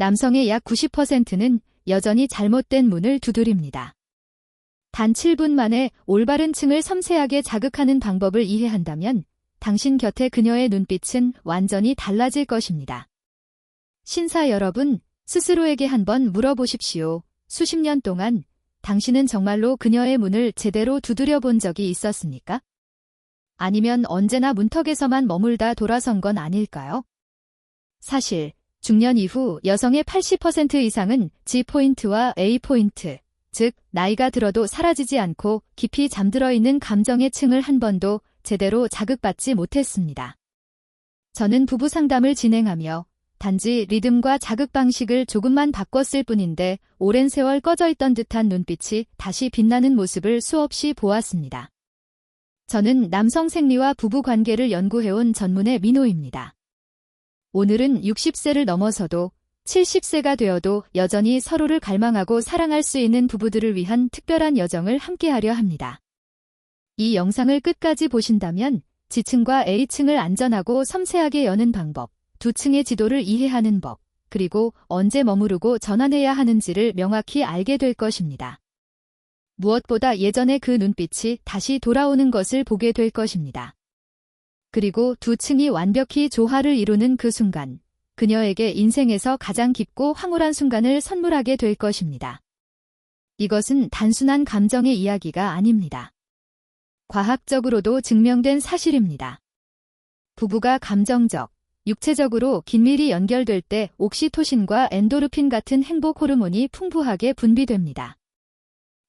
남성의 약 90%는 여전히 잘못된 문을 두드립니다. 단 7분 만에 올바른 층을 섬세하게 자극하는 방법을 이해한다면 당신 곁에 그녀의 눈빛은 완전히 달라질 것입니다. 신사 여러분, 스스로에게 한번 물어보십시오. 수십 년 동안 당신은 정말로 그녀의 문을 제대로 두드려 본 적이 있었습니까? 아니면 언제나 문턱에서만 머물다 돌아선 건 아닐까요? 사실, 중년 이후 여성의 80% 이상은 G포인트와 A포인트, 즉, 나이가 들어도 사라지지 않고 깊이 잠들어 있는 감정의 층을 한 번도 제대로 자극받지 못했습니다. 저는 부부 상담을 진행하며 단지 리듬과 자극 방식을 조금만 바꿨을 뿐인데 오랜 세월 꺼져 있던 듯한 눈빛이 다시 빛나는 모습을 수없이 보았습니다. 저는 남성 생리와 부부 관계를 연구해온 전문의 민호입니다. 오늘은 60세를 넘어서도 70세가 되어도 여전히 서로를 갈망하고 사랑할 수 있는 부부들을 위한 특별한 여정을 함께하려 합니다. 이 영상을 끝까지 보신다면 지층과 A층을 안전하고 섬세하게 여는 방법, 두 층의 지도를 이해하는 법, 그리고 언제 머무르고 전환해야 하는지를 명확히 알게 될 것입니다. 무엇보다 예전의 그 눈빛이 다시 돌아오는 것을 보게 될 것입니다. 그리고 두 층이 완벽히 조화를 이루는 그 순간, 그녀에게 인생에서 가장 깊고 황홀한 순간을 선물하게 될 것입니다. 이것은 단순한 감정의 이야기가 아닙니다. 과학적으로도 증명된 사실입니다. 부부가 감정적, 육체적으로 긴밀히 연결될 때 옥시토신과 엔도르핀 같은 행복 호르몬이 풍부하게 분비됩니다.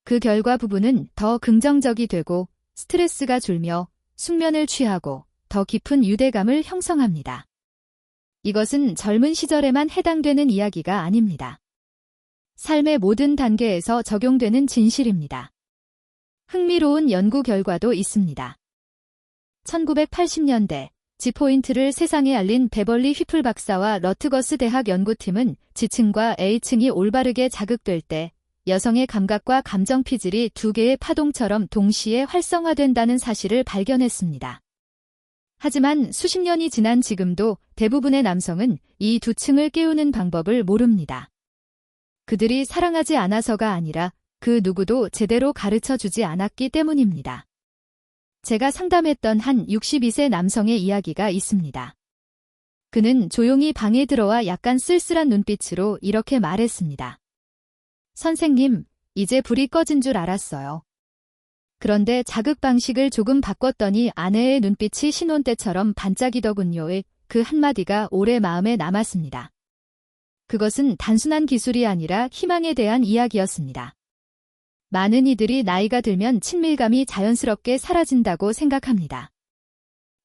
그 결과 부부는 더 긍정적이 되고 스트레스가 줄며 숙면을 취하고 더 깊은 유대감을 형성합니다. 이것은 젊은 시절에만 해당되는 이야기가 아닙니다. 삶의 모든 단계에서 적용되는 진실입니다. 흥미로운 연구 결과도 있습니다. 1980년대 G포인트를 세상에 알린 베벌리 휘플 박사와 러트거스 대학 연구팀은 G층과 A층이 올바르게 자극될 때 여성의 감각과 감정 피질이 두 개의 파동처럼 동시에 활성화된다는 사실을 발견했습니다. 하지만 수십 년이 지난 지금도 대부분의 남성은 이 두 층을 깨우는 방법을 모릅니다. 그들이 사랑하지 않아서가 아니라 그 누구도 제대로 가르쳐 주지 않았기 때문입니다. 제가 상담했던 한 62세 남성의 이야기가 있습니다. 그는 조용히 방에 들어와 약간 쓸쓸한 눈빛으로 이렇게 말했습니다. 선생님, 이제 불이 꺼진 줄 알았어요. 그런데 자극 방식을 조금 바꿨더니 아내의 눈빛이 신혼 때처럼 반짝이더군요. 그 한마디가 오래 마음에 남았습니다. 그것은 단순한 기술이 아니라 희망에 대한 이야기였습니다. 많은 이들이 나이가 들면 친밀감이 자연스럽게 사라진다고 생각합니다.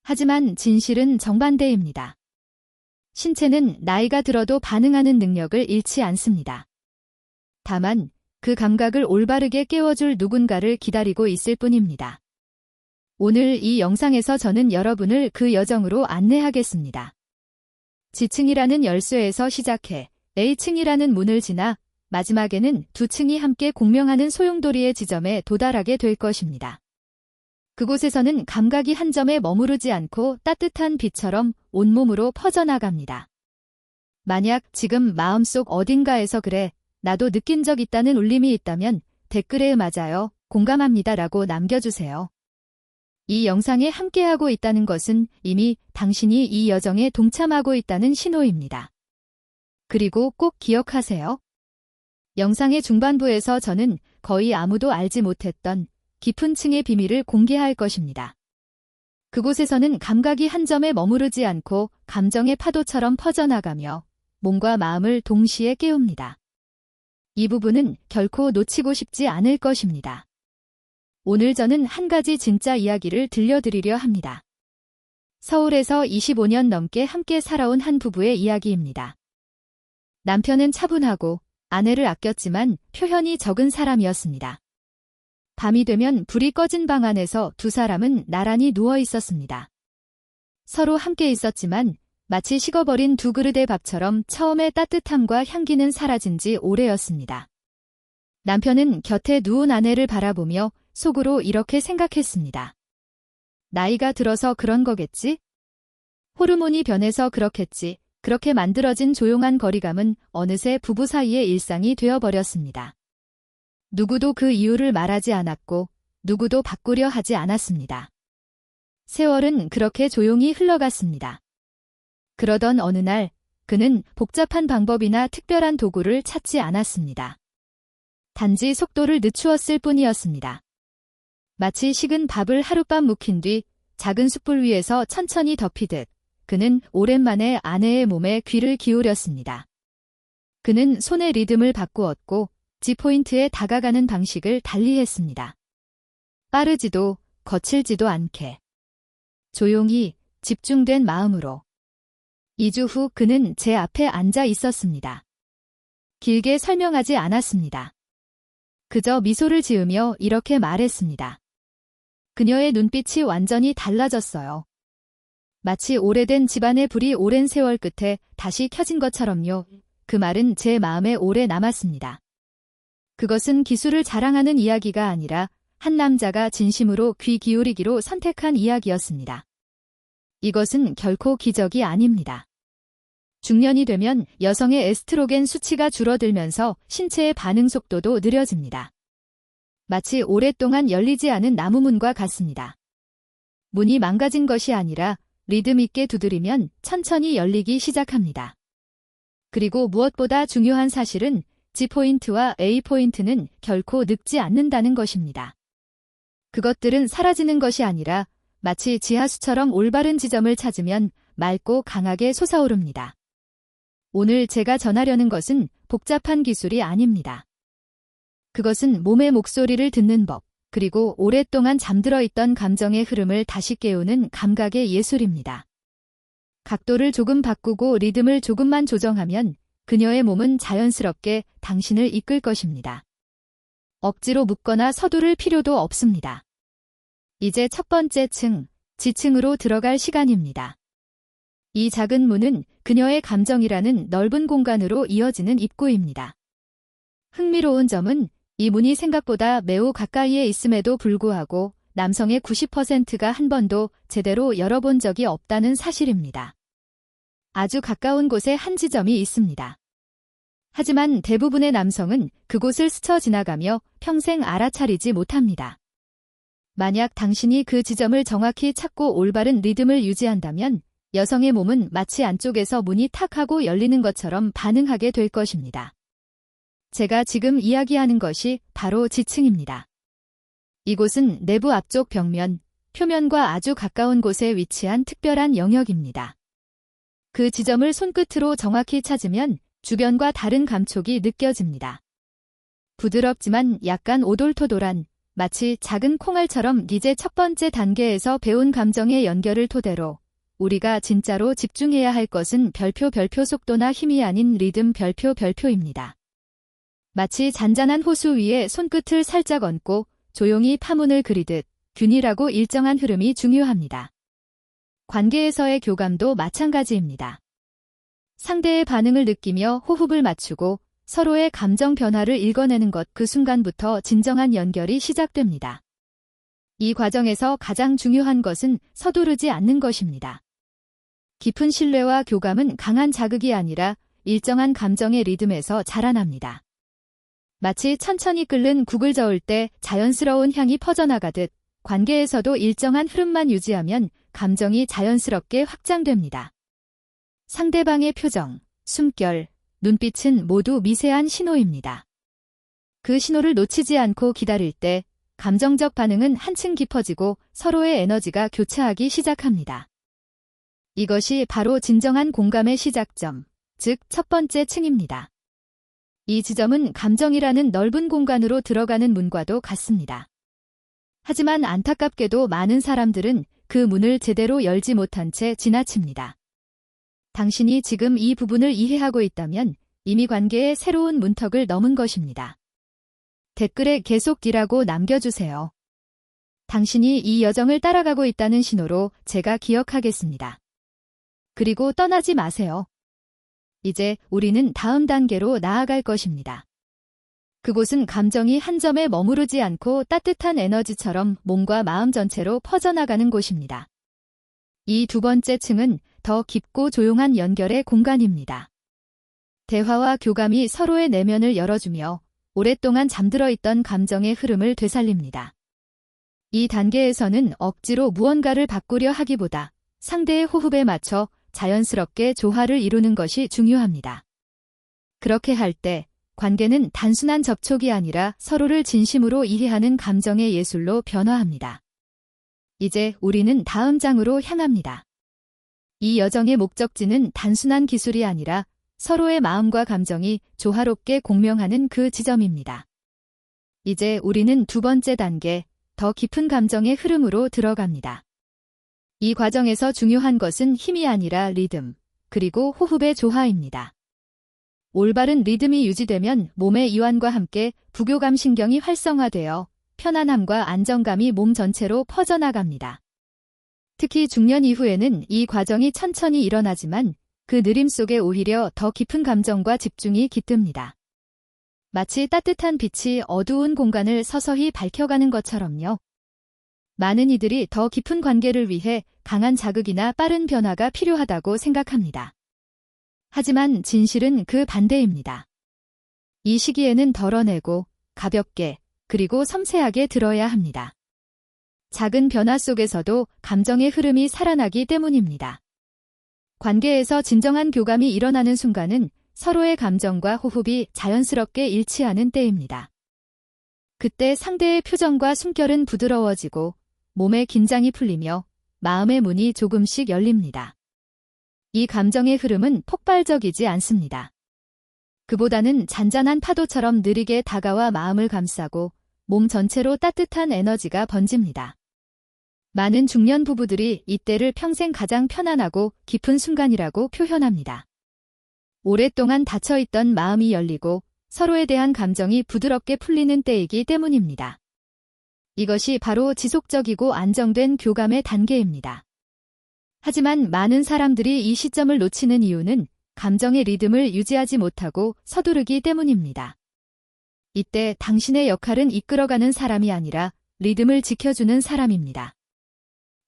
하지만 진실은 정반대입니다. 신체는 나이가 들어도 반응하는 능력을 잃지 않습니다. 다만 그 감각을 올바르게 깨워줄 누군가를 기다리고 있을 뿐입니다. 오늘 이 영상에서 저는 여러분을 그 여정으로 안내하겠습니다. 지층이라는 열쇠에서 시작해 A층이라는 문을 지나 마지막에는 두 층이 함께 공명하는 소용돌이의 지점에 도달하게 될 것입니다. 그곳에서는 감각이 한 점에 머무르지 않고 따뜻한 빛처럼 온몸으로 퍼져나갑니다. 만약 지금 마음속 어딘가에서 그래, 나도 느낀 적 있다는 울림이 있다면 댓글에 맞아요, 공감합니다 라고 남겨주세요. 이 영상에 함께하고 있다는 것은 이미 당신이 이 여정에 동참하고 있다는 신호입니다. 그리고 꼭 기억하세요. 영상의 중반부에서 저는 거의 아무도 알지 못했던 깊은 층의 비밀을 공개할 것입니다. 그곳에서는 감각이 한 점에 머무르지 않고 감정의 파도처럼 퍼져나가며 몸과 마음을 동시에 깨웁니다. 이 부분은 결코 놓치고 싶지 않을 것입니다. 오늘 저는 한 가지 진짜 이야기를 들려드리려 합니다. 서울에서 25년 넘게 함께 살아온 한 부부의 이야기입니다. 남편은 차분하고 아내를 아꼈지만 표현이 적은 사람이었습니다. 밤이 되면 불이 꺼진 방 안에서 두 사람은 나란히 누워 있었습니다. 서로 함께 있었지만 마치 식어버린 두 그릇의 밥처럼 처음의 따뜻함과 향기는 사라진 지 오래였습니다. 남편은 곁에 누운 아내를 바라보며 속으로 이렇게 생각했습니다. 나이가 들어서 그런 거겠지? 호르몬이 변해서 그렇겠지. 그렇게 만들어진 조용한 거리감은 어느새 부부 사이의 일상이 되어버렸습니다. 누구도 그 이유를 말하지 않았고 누구도 바꾸려 하지 않았습니다. 세월은 그렇게 조용히 흘러갔습니다. 그러던 어느 날 그는 복잡한 방법이나 특별한 도구를 찾지 않았습니다. 단지 속도를 늦추었을 뿐이었습니다. 마치 식은 밥을 하룻밤 묵힌 뒤 작은 숯불 위에서 천천히 덮이듯 그는 오랜만에 아내의 몸에 귀를 기울였습니다. 그는 손의 리듬을 바꾸었고 G포인트에 다가가는 방식을 달리했습니다. 빠르지도 거칠지도 않게. 조용히 집중된 마음으로. 2주 후 그는 제 앞에 앉아 있었습니다. 길게 설명하지 않았습니다. 그저 미소를 지으며 이렇게 말했습니다. 그녀의 눈빛이 완전히 달라졌어요. 마치 오래된 집안의 불이 오랜 세월 끝에 다시 켜진 것처럼요. 그 말은 제 마음에 오래 남았습니다. 그것은 기술을 자랑하는 이야기가 아니라 한 남자가 진심으로 귀 기울이기로 선택한 이야기였습니다. 이것은 결코 기적이 아닙니다. 중년이 되면 여성의 에스트로겐 수치가 줄어들면서 신체의 반응 속도도 느려집니다. 마치 오랫동안 열리지 않은 나무문과 같습니다. 문이 망가진 것이 아니라 리듬 있게 두드리면 천천히 열리기 시작합니다. 그리고 무엇보다 중요한 사실은 G포인트와 A포인트는 결코 늙지 않는다는 것입니다. 그것들은 사라지는 것이 아니라 마치 지하수처럼 올바른 지점을 찾으면 맑고 강하게 솟아오릅니다. 오늘 제가 전하려는 것은 복잡한 기술이 아닙니다. 그것은 몸의 목소리를 듣는 법, 그리고 오랫동안 잠들어 있던 감정의 흐름을 다시 깨우는 감각의 예술입니다. 각도를 조금 바꾸고 리듬을 조금만 조정하면 그녀의 몸은 자연스럽게 당신을 이끌 것입니다. 억지로 묶거나 서두를 필요도 없습니다. 이제 첫 번째 층, 지층으로 들어갈 시간입니다. 이 작은 문은 그녀의 감정이라는 넓은 공간으로 이어지는 입구입니다. 흥미로운 점은 이 문이 생각보다 매우 가까이에 있음에도 불구하고 남성의 90%가 한 번도 제대로 열어본 적이 없다는 사실입니다. 아주 가까운 곳에 한 지점이 있습니다. 하지만 대부분의 남성은 그곳을 스쳐 지나가며 평생 알아차리지 못합니다. 만약 당신이 그 지점을 정확히 찾고 올바른 리듬을 유지한다면 여성의 몸은 마치 안쪽에서 문이 탁 하고 열리는 것처럼 반응하게 될 것입니다. 제가 지금 이야기하는 것이 바로 지층입니다. 이곳은 내부 앞쪽 벽면, 표면과 아주 가까운 곳에 위치한 특별한 영역입니다. 그 지점을 손끝으로 정확히 찾으면 주변과 다른 감촉이 느껴집니다. 부드럽지만 약간 오돌토돌한 마치 작은 콩알처럼 이제 첫 번째 단계에서 배운 감정의 연결을 토대로 우리가 진짜로 집중해야 할 것은 별표 별표 속도나 힘이 아닌 리듬 별표 별표입니다. 마치 잔잔한 호수 위에 손끝을 살짝 얹고 조용히 파문을 그리듯 균일하고 일정한 흐름이 중요합니다. 관계에서의 교감도 마찬가지입니다. 상대의 반응을 느끼며 호흡을 맞추고 서로의 감정 변화를 읽어내는 것 그 순간부터 진정한 연결이 시작됩니다. 이 과정에서 가장 중요한 것은 서두르지 않는 것입니다. 깊은 신뢰와 교감은 강한 자극이 아니라 일정한 감정의 리듬에서 자라납니다. 마치 천천히 끓는 국을 저을 때 자연스러운 향이 퍼져나가듯 관계에서도 일정한 흐름만 유지하면 감정이 자연스럽게 확장됩니다. 상대방의 표정, 숨결, 눈빛은 모두 미세한 신호입니다. 그 신호를 놓치지 않고 기다릴 때 감정적 반응은 한층 깊어지고 서로의 에너지가 교차하기 시작합니다. 이것이 바로 진정한 공감의 시작점, 즉 첫 번째 층입니다. 이 지점은 감정이라는 넓은 공간으로 들어가는 문과도 같습니다. 하지만 안타깝게도 많은 사람들은 그 문을 제대로 열지 못한 채 지나칩니다. 당신이 지금 이 부분을 이해하고 있다면 이미 관계의 새로운 문턱을 넘은 것입니다. 댓글에 계속 뒤라고 남겨주세요. 당신이 이 여정을 따라가고 있다는 신호로 제가 기억하겠습니다. 그리고 떠나지 마세요. 이제 우리는 다음 단계로 나아갈 것입니다. 그곳은 감정이 한 점에 머무르지 않고 따뜻한 에너지처럼 몸과 마음 전체로 퍼져나가는 곳입니다. 이 두 번째 층은 더 깊고 조용한 연결의 공간입니다. 대화와 교감이 서로의 내면을 열어주며 오랫동안 잠들어 있던 감정의 흐름을 되살립니다. 이 단계에서는 억지로 무언가를 바꾸려 하기보다 상대의 호흡에 맞춰 자연스럽게 조화를 이루는 것이 중요합니다. 그렇게 할 때 관계는 단순한 접촉이 아니라 서로를 진심으로 이해하는 감정의 예술로 변화합니다. 이제 우리는 다음 장으로 향합니다. 이 여정의 목적지는 단순한 기술이 아니라 서로의 마음과 감정이 조화롭게 공명하는 그 지점입니다. 이제 우리는 두 번째 단계, 더 깊은 감정의 흐름으로 들어갑니다. 이 과정에서 중요한 것은 힘이 아니라 리듬, 그리고 호흡의 조화입니다. 올바른 리듬이 유지되면 몸의 이완과 함께 부교감 신경이 활성화되어 편안함과 안정감이 몸 전체로 퍼져나갑니다. 특히 중년 이후에는 이 과정이 천천히 일어나지만 그 느림 속에 오히려 더 깊은 감정과 집중이 깃듭니다. 마치 따뜻한 빛이 어두운 공간을 서서히 밝혀가는 것처럼요. 많은 이들이 더 깊은 관계를 위해 강한 자극이나 빠른 변화가 필요하다고 생각합니다. 하지만 진실은 그 반대입니다. 이 시기에는 덜어내고 가볍게 그리고 섬세하게 들어야 합니다. 작은 변화 속에서도 감정의 흐름이 살아나기 때문입니다. 관계에서 진정한 교감이 일어나는 순간은 서로의 감정과 호흡이 자연스럽게 일치하는 때입니다. 그때 상대의 표정과 숨결은 부드러워지고 몸의 긴장이 풀리며 마음의 문이 조금씩 열립니다. 이 감정의 흐름은 폭발적이지 않습니다. 그보다는 잔잔한 파도처럼 느리게 다가와 마음을 감싸고 몸 전체로 따뜻한 에너지가 번집니다. 많은 중년 부부들이 이때를 평생 가장 편안하고 깊은 순간이라고 표현합니다. 오랫동안 닫혀있던 마음이 열리고 서로에 대한 감정이 부드럽게 풀리는 때이기 때문입니다. 이것이 바로 지속적이고 안정된 교감의 단계입니다. 하지만 많은 사람들이 이 시점을 놓치는 이유는 감정의 리듬을 유지하지 못하고 서두르기 때문입니다. 이때 당신의 역할은 이끌어가는 사람이 아니라 리듬을 지켜주는 사람입니다.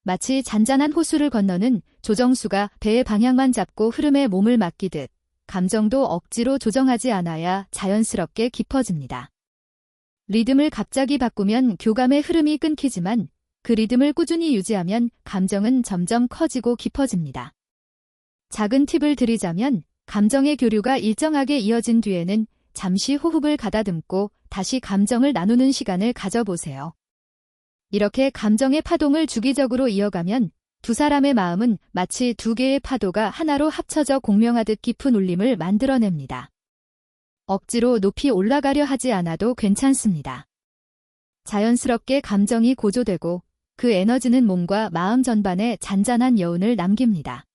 마치 잔잔한 호수를 건너는 조정수가 배의 방향만 잡고 흐름에 몸을 맡기듯 감정도 억지로 조정하지 않아야 자연스럽게 깊어집니다. 리듬을 갑자기 바꾸면 교감의 흐름이 끊기지만 그 리듬을 꾸준히 유지하면 감정은 점점 커지고 깊어집니다. 작은 팁을 드리자면 감정의 교류가 일정하게 이어진 뒤에는 잠시 호흡을 가다듬고 다시 감정을 나누는 시간을 가져보세요. 이렇게 감정의 파동을 주기적으로 이어가면 두 사람의 마음은 마치 두 개의 파도가 하나로 합쳐져 공명하듯 깊은 울림을 만들어냅니다. 억지로 높이 올라가려 하지 않아도 괜찮습니다. 자연스럽게 감정이 고조되고 그 에너지는 몸과 마음 전반에 잔잔한 여운을 남깁니다.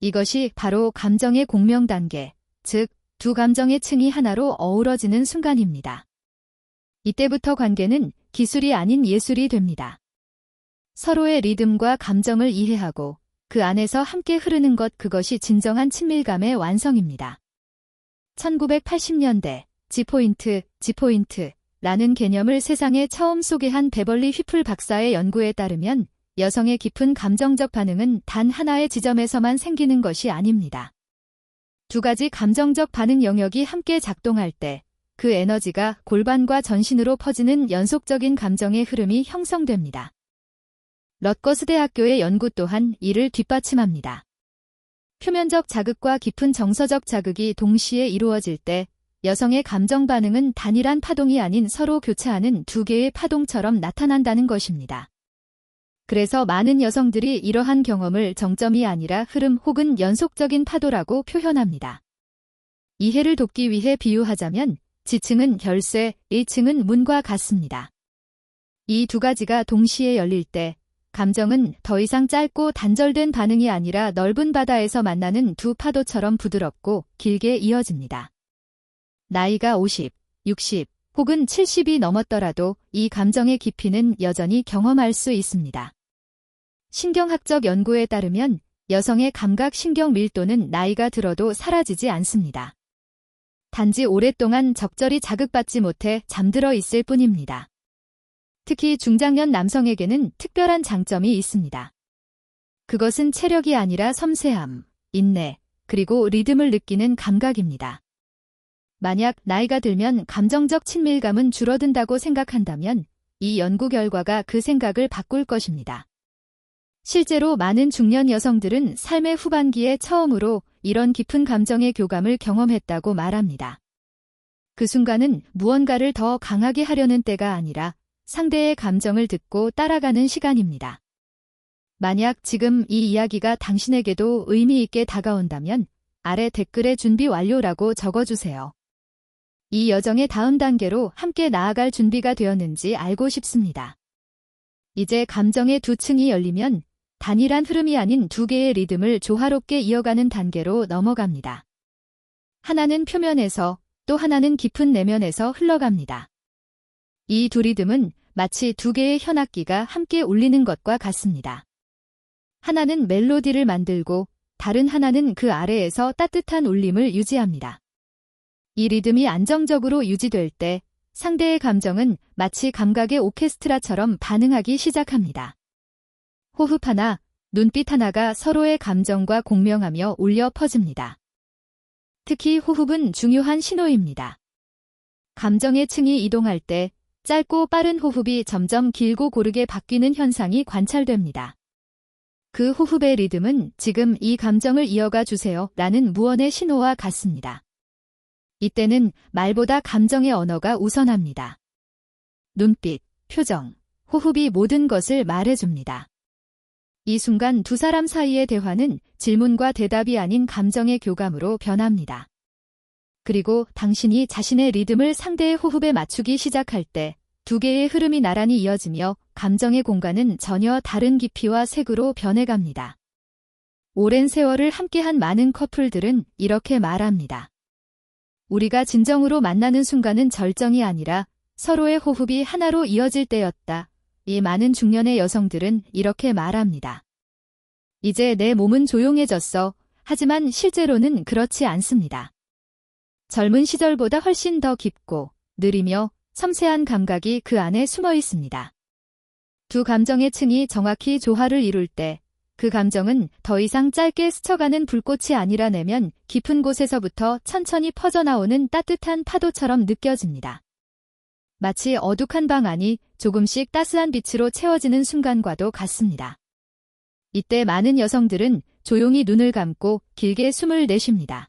이것이 바로 감정의 공명 단계, 즉, 두 감정의 층이 하나로 어우러지는 순간입니다. 이때부터 관계는 기술이 아닌 예술이 됩니다. 서로의 리듬과 감정을 이해하고 그 안에서 함께 흐르는 것 그것이 진정한 친밀감의 완성입니다. 1980년대 지포인트, 지포인트 라는 개념을 세상에 처음 소개한 베벌리 휘플 박사의 연구에 따르면 여성의 깊은 감정적 반응은 단 하나의 지점에서만 생기는 것이 아닙니다. 두 가지 감정적 반응 영역이 함께 작동할 때 그 에너지가 골반과 전신으로 퍼지는 연속적인 감정의 흐름이 형성됩니다. 럿거스 대학교의 연구 또한 이를 뒷받침합니다. 표면적 자극과 깊은 정서적 자극이 동시에 이루어질 때 여성의 감정 반응은 단일한 파동이 아닌 서로 교차하는 두 개의 파동처럼 나타난다는 것입니다. 그래서 많은 여성들이 이러한 경험을 정점이 아니라 흐름 혹은 연속적인 파도라고 표현합니다. 이해를 돕기 위해 비유하자면 지층은 열쇠, 1층은 문과 같습니다. 이 두 가지가 동시에 열릴 때 감정은 더 이상 짧고 단절된 반응이 아니라 넓은 바다에서 만나는 두 파도처럼 부드럽고 길게 이어집니다. 나이가 50, 60 혹은 70이 넘었더라도 이 감정의 깊이는 여전히 경험할 수 있습니다. 신경학적 연구에 따르면 여성의 감각 신경 밀도는 나이가 들어도 사라지지 않습니다. 단지 오랫동안 적절히 자극받지 못해 잠들어 있을 뿐입니다. 특히 중장년 남성에게는 특별한 장점이 있습니다. 그것은 체력이 아니라 섬세함, 인내, 그리고 리듬을 느끼는 감각입니다. 만약 나이가 들면 감정적 친밀감은 줄어든다고 생각한다면 이 연구 결과가 그 생각을 바꿀 것입니다. 실제로 많은 중년 여성들은 삶의 후반기에 처음으로 이런 깊은 감정의 교감을 경험했다고 말합니다. 그 순간은 무언가를 더 강하게 하려는 때가 아니라 상대의 감정을 듣고 따라가는 시간입니다. 만약 지금 이 이야기가 당신에게도 의미 있게 다가온다면 아래 댓글에 준비 완료라고 적어주세요. 이 여정의 다음 단계로 함께 나아갈 준비가 되었는지 알고 싶습니다. 이제 감정의 두 층이 열리면 단일한 흐름이 아닌 두 개의 리듬을 조화롭게 이어가는 단계로 넘어갑니다. 하나는 표면에서 또 하나는 깊은 내면에서 흘러갑니다. 이 두 리듬은 마치 두 개의 현악기가 함께 울리는 것과 같습니다. 하나는 멜로디를 만들고 다른 하나는 그 아래에서 따뜻한 울림을 유지합니다. 이 리듬이 안정적으로 유지될 때 상대의 감정은 마치 감각의 오케스트라처럼 반응하기 시작합니다. 호흡 하나, 눈빛 하나가 서로의 감정과 공명하며 울려 퍼집니다. 특히 호흡은 중요한 신호입니다. 감정의 층이 이동할 때 짧고 빠른 호흡이 점점 길고 고르게 바뀌는 현상이 관찰됩니다. 그 호흡의 리듬은 지금 이 감정을 이어가 주세요 라는 무언의 신호와 같습니다. 이때는 말보다 감정의 언어가 우선합니다. 눈빛, 표정, 호흡이 모든 것을 말해줍니다. 이 순간 두 사람 사이의 대화는 질문과 대답이 아닌 감정의 교감으로 변합니다. 그리고 당신이 자신의 리듬을 상대의 호흡에 맞추기 시작할 때 두 개의 흐름이 나란히 이어지며 감정의 공간은 전혀 다른 깊이와 색으로 변해갑니다. 오랜 세월을 함께한 많은 커플들은 이렇게 말합니다. 우리가 진정으로 만나는 순간은 절정이 아니라 서로의 호흡이 하나로 이어질 때였다. 이 많은 중년의 여성들은 이렇게 말합니다. 이제 내 몸은 조용해졌어. 하지만 실제로는 그렇지 않습니다. 젊은 시절보다 훨씬 더 깊고 느리며 섬세한 감각이 그 안에 숨어 있습니다. 두 감정의 층이 정확히 조화를 이룰 때 그 감정은 더 이상 짧게 스쳐가는 불꽃이 아니라 내면 깊은 곳에서부터 천천히 퍼져나오는 따뜻한 파도처럼 느껴집니다. 마치 어둑한 방 안이 조금씩 따스한 빛으로 채워지는 순간과도 같습니다. 이때 많은 여성들은 조용히 눈을 감고 길게 숨을 내쉽니다.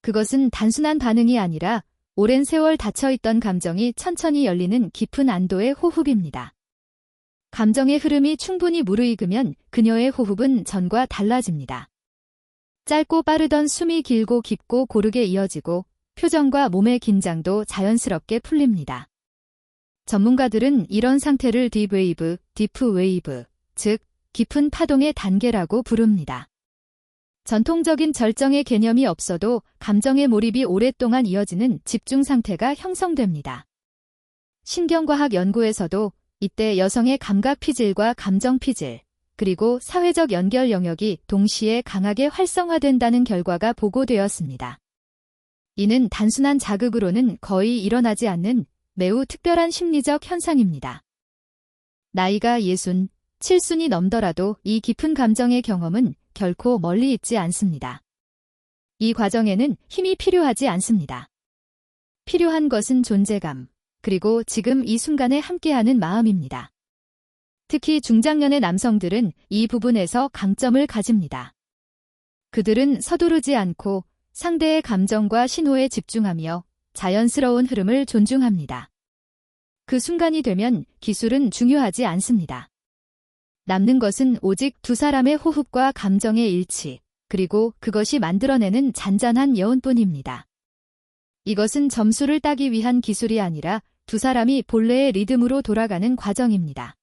그것은 단순한 반응이 아니라 오랜 세월 닫혀있던 감정이 천천히 열리는 깊은 안도의 호흡입니다. 감정의 흐름이 충분히 무르익으면 그녀의 호흡은 전과 달라집니다. 짧고 빠르던 숨이 길고 깊고 고르게 이어지고 표정과 몸의 긴장도 자연스럽게 풀립니다. 전문가들은 이런 상태를 딥웨이브, 디프웨이브, 즉 깊은 파동의 단계라고 부릅니다. 전통적인 절정의 개념이 없어도 감정의 몰입이 오랫동안 이어지는 집중 상태가 형성됩니다. 신경과학 연구에서도 이때 여성의 감각 피질과 감정 피질, 그리고 사회적 연결 영역이 동시에 강하게 활성화된다는 결과가 보고되었습니다. 이는 단순한 자극으로는 거의 일어나지 않는 매우 특별한 심리적 현상입니다. 나이가 예순, 칠순이 넘더라도 이 깊은 감정의 경험은 결코 멀리 있지 않습니다. 이 과정에는 힘이 필요하지 않습니다. 필요한 것은 존재감, 그리고 지금 이 순간에 함께하는 마음입니다. 특히 중장년의 남성들은 이 부분에서 강점을 가집니다. 그들은 서두르지 않고 상대의 감정과 신호에 집중하며 자연스러운 흐름을 존중합니다. 그 순간이 되면 기술은 중요하지 않습니다. 남는 것은 오직 두 사람의 호흡과 감정의 일치, 그리고 그것이 만들어내는 잔잔한 여운뿐입니다. 이것은 점수를 따기 위한 기술이 아니라 두 사람이 본래의 리듬으로 돌아가는 과정입니다.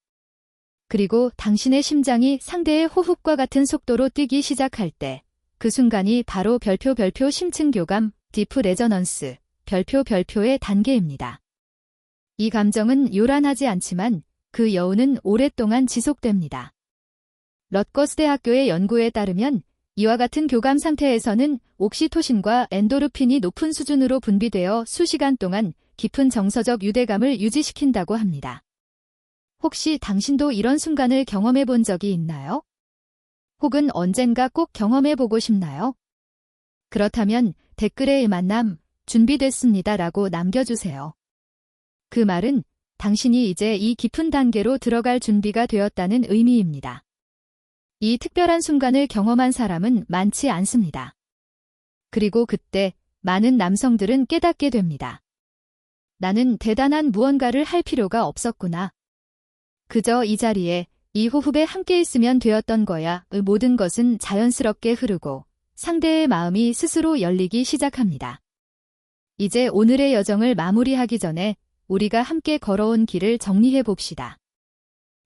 그리고 당신의 심장이 상대의 호흡과 같은 속도로 뛰기 시작할 때, 그 순간이 바로 별표 별표 심층 교감, 디프 레저넌스, 별표 별표의 단계입니다. 이 감정은 요란하지 않지만 그 여운은 오랫동안 지속됩니다. 럿거스 대학교의 연구에 따르면 이와 같은 교감 상태에서는 옥시토신과 엔도르핀이 높은 수준으로 분비되어 수시간 동안 깊은 정서적 유대감을 유지시킨다고 합니다. 혹시 당신도 이런 순간을 경험해 본 적이 있나요? 혹은 언젠가 꼭 경험해 보고 싶나요? 그렇다면 댓글에 만남 준비됐습니다 라고 남겨주세요. 그 말은 당신이 이제 이 깊은 단계로 들어갈 준비가 되었다는 의미입니다. 이 특별한 순간을 경험한 사람은 많지 않습니다. 그리고 그때 많은 남성들은 깨닫게 됩니다. 나는 대단한 무언가를 할 필요가 없었구나. 그저 이 자리에 이 호흡에 함께 있으면 되었던 거야. 의 모든 것은 자연스럽게 흐르고 상대의 마음이 스스로 열리기 시작합니다. 이제 오늘의 여정을 마무리하기 전에 우리가 함께 걸어온 길을 정리해 봅시다.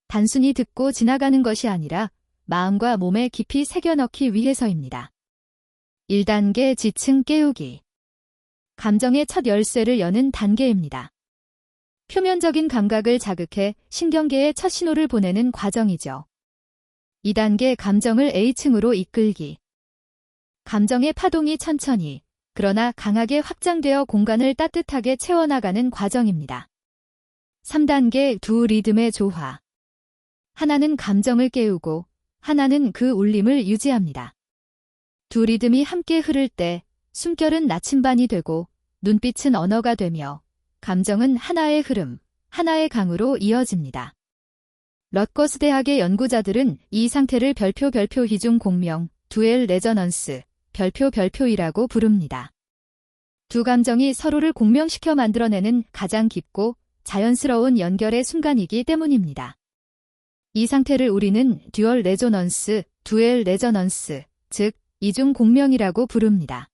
단순히 듣고 지나가는 것이 아니라 마음과 몸에 깊이 새겨넣기 위해서입니다. 1단계 지층 깨우기. 감정의 첫 열쇠를 여는 단계입니다. 표면적인 감각을 자극해 신경계에 첫 신호를 보내는 과정이죠. 2단계 감정을 A층으로 이끌기. 감정의 파동이 천천히, 그러나 강하게 확장되어 공간을 따뜻하게 채워나가는 과정입니다. 3단계 두 리듬의 조화. 하나는 감정을 깨우고, 하나는 그 울림을 유지합니다. 두 리듬이 함께 흐를 때 숨결은 나침반이 되고 눈빛은 언어가 되며 감정은 하나의 흐름, 하나의 강으로 이어집니다. 럿거스 대학의 연구자들은 이 상태를 별표 별표 희중 공명, 두엘 레저넌스, 별표 별표이라고 부릅니다. 두 감정이 서로를 공명시켜 만들어내는 가장 깊고 자연스러운 연결의 순간이기 때문입니다. 이 상태를 우리는 듀얼 레조넌스, 두엘 레저넌스, 즉 이중 공명이라고 부릅니다.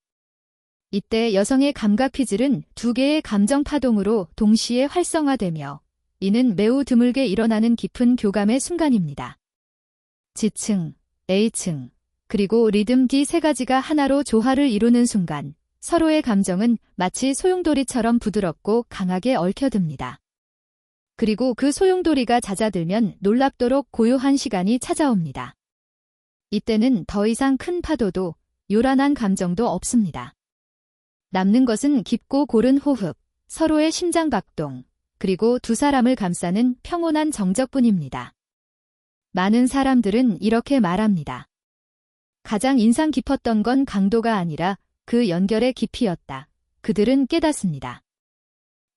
이때 여성의 감각 피질은 두 개의 감정 파동으로 동시에 활성화되며 이는 매우 드물게 일어나는 깊은 교감의 순간입니다. 지층, A층, 그리고 리듬 D 세 가지가 하나로 조화를 이루는 순간 서로의 감정은 마치 소용돌이처럼 부드럽고 강하게 얽혀듭니다. 그리고 그 소용돌이가 잦아들면 놀랍도록 고요한 시간이 찾아옵니다. 이때는 더 이상 큰 파도도 요란한 감정도 없습니다. 남는 것은 깊고 고른 호흡, 서로의 심장 박동, 그리고 두 사람을 감싸는 평온한 정적뿐입니다. 많은 사람들은 이렇게 말합니다. 가장 인상 깊었던 건 강도가 아니라 그 연결의 깊이였다. 그들은 깨닫습니다.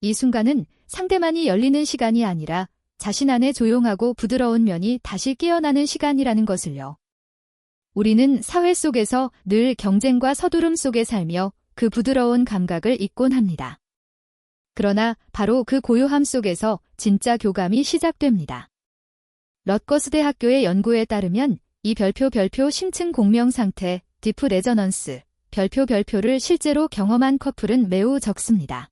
이 순간은 상대만이 열리는 시간이 아니라 자신 안에 조용하고 부드러운 면이 다시 깨어나는 시간이라는 것을요. 우리는 사회 속에서 늘 경쟁과 서두름 속에 살며 그 부드러운 감각을 잊곤 합니다. 그러나 바로 그 고요함 속에서 진짜 교감이 시작됩니다. 럿거스 대학교의 연구에 따르면 이 별표 별표 심층 공명 상태, 디프 레저넌스, 별표 별표를 실제로 경험한 커플은 매우 적습니다.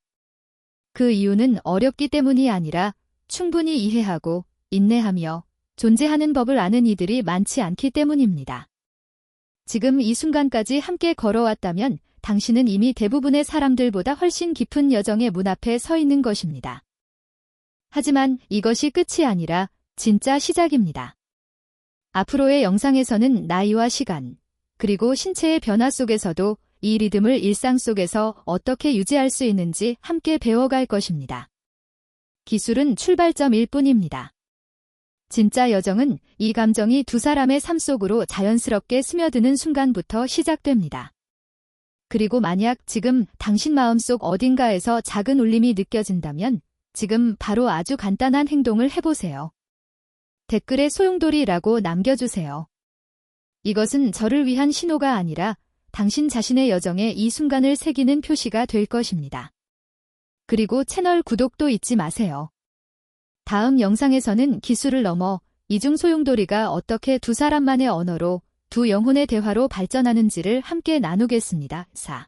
그 이유는 어렵기 때문이 아니라 충분히 이해하고 인내하며 존재하는 법을 아는 이들이 많지 않기 때문입니다. 지금 이 순간까지 함께 걸어왔다면 당신은 이미 대부분의 사람들보다 훨씬 깊은 여정의 문 앞에 서 있는 것입니다. 하지만 이것이 끝이 아니라 진짜 시작입니다. 앞으로의 영상에서는 나이와 시간, 그리고 신체의 변화 속에서도 이 리듬을 일상 속에서 어떻게 유지할 수 있는지 함께 배워갈 것입니다. 기술은 출발점일 뿐입니다. 진짜 여정은 이 감정이 두 사람의 삶 속으로 자연스럽게 스며드는 순간부터 시작됩니다. 그리고 만약 지금 당신 마음속 어딘가에서 작은 울림이 느껴진다면 지금 바로 아주 간단한 행동을 해보세요. 댓글에 소용돌이라고 남겨주세요. 이것은 저를 위한 신호가 아니라 당신 자신의 여정에 이 순간을 새기는 표시가 될 것입니다. 그리고 채널 구독도 잊지 마세요. 다음 영상에서는 기술을 넘어 이중 소용돌이가 어떻게 두 사람만의 언어로 두 영혼의 대화로 발전하는지를 함께 나누겠습니다. 4.